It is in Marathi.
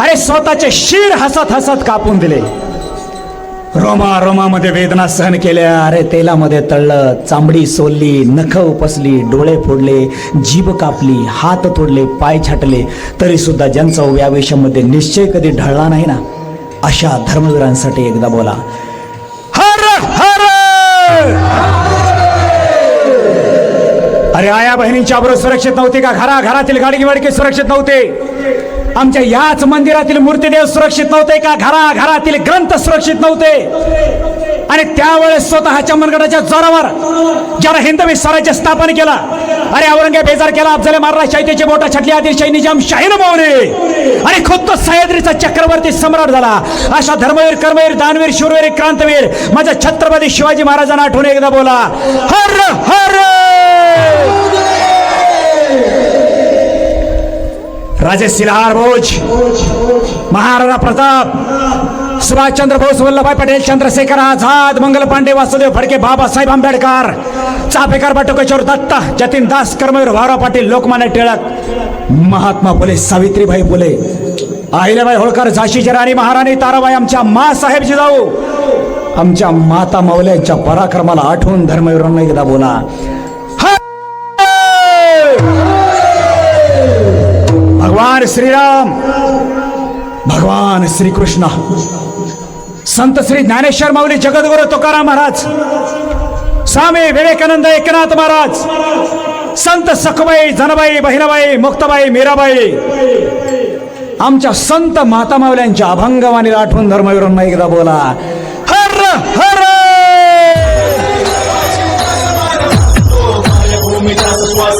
अरे स्वतःचे शिर हसत हसत कापून दिले. रोमा रोमामध्ये वेदना सहन केल्या. अरे तेलामध्ये तळलं चांबडी सोलली नख उपसली डोळे फोडले जीभ कापली हात तोडले पाय छाटले. तरी सुद्धा ज्यांचा व्यावेशामध्ये निश्चय कधी ढळला नाही ना अशा धर्मवीरांसाठी एकदा बोला. हर हर! अरे आया बहिणींची आबरो सुरक्षित नव्हती का? घरा घरातील गाडगी वाडकी सुरक्षित नव्हते. आमच्या याच मंदिरातील मूर्तीदेव सुरक्षित नव्हते का? घरा घरातील ग्रंथ सुरक्षित नव्हते. आणि त्यावेळेस स्वतःच्या मनगडाच्या जोरावर ज्याला हिंदवी स्वराज्य स्थापन केला अरे औरंगजेब बेजार केला अफजले मारला शैत्याची बोटा छटली आदिलशाही निजाम शाहीन मोहने आणि खुद्द सह्याद्रीचा चक्रवर्ती सम्राट झाला. अशा धर्मवीर कर्मवीर दानवीर शूरवीर क्रांतवीर माझ्या छत्रपती शिवाजी महाराजांना आठवण एकदा बोला. हर हर! राजे सिलहार भोज महाराणा प्रताप सुभाषचंद्र बोस वल्लभभाई पटेल चंद्रशेखर आझाद मंगल पांडे वासुदेव फडके बाबासाहेब आंबेडकर चापेकर बटुकेश्वर दत्ता जतीन दास कर्मवीर भाऊराव पाटील लोकमान्य टिळक महात्मा फुले सावित्रीबाई फुले अहिल्याबाई होळकर झाशीची राणी महाराणी ताराबाई आमच्या मा साहेब जिजाऊ आमच्या माता मौल्यांच्या पराक्रमाला आठवून धर्मवीरांना एकदा बोला. भगवान श्रीराम भगवान श्रीकृष्ण संत श्री ज्ञानेश्वर माऊली जगद्गुरु तुकाराम महाराज स्वामी विवेकानंद एकनाथ महाराज संत सखबाई जनबाई बहिणाबाई मुक्ताबाई मीराबाई आमच्या संत माता माऊल्यांच्या अभंगवाणीला आठवून धर्मवीरांना एकदा बोला. हर हर! श्वास